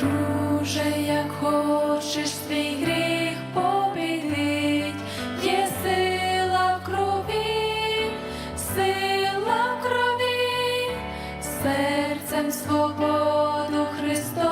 Друже, як хочеш свій гріх побідить, є сила в крові, сила в крові, серцем свободу Христос.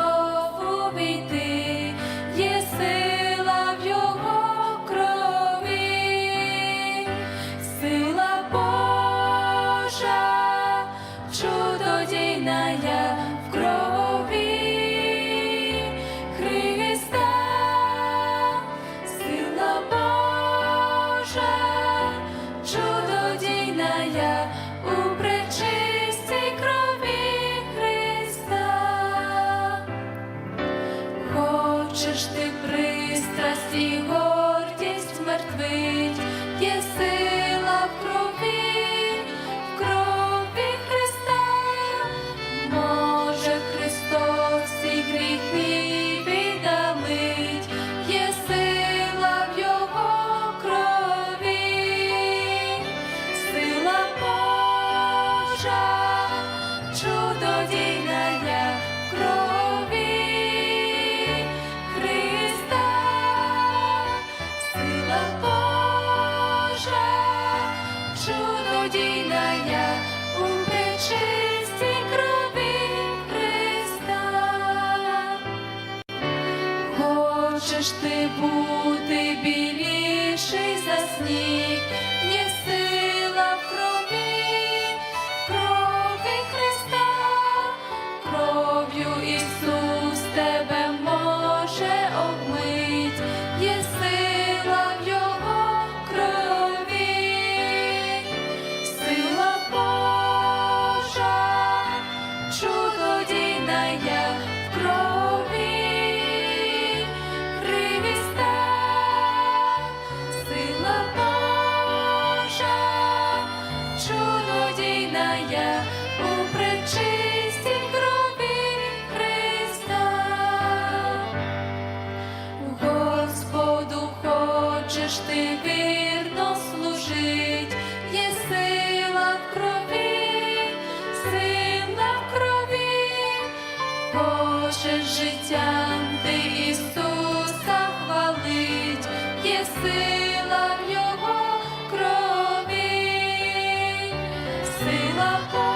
всі водіння у пречистій крові Христа. Хочеш ти бути біліший за сніг? у пречистій крові Христа, Господу хочеш ти вірно служить, є сила крові, сила в крові, хочеш життям ти Ісуса хвалить, є сила. love.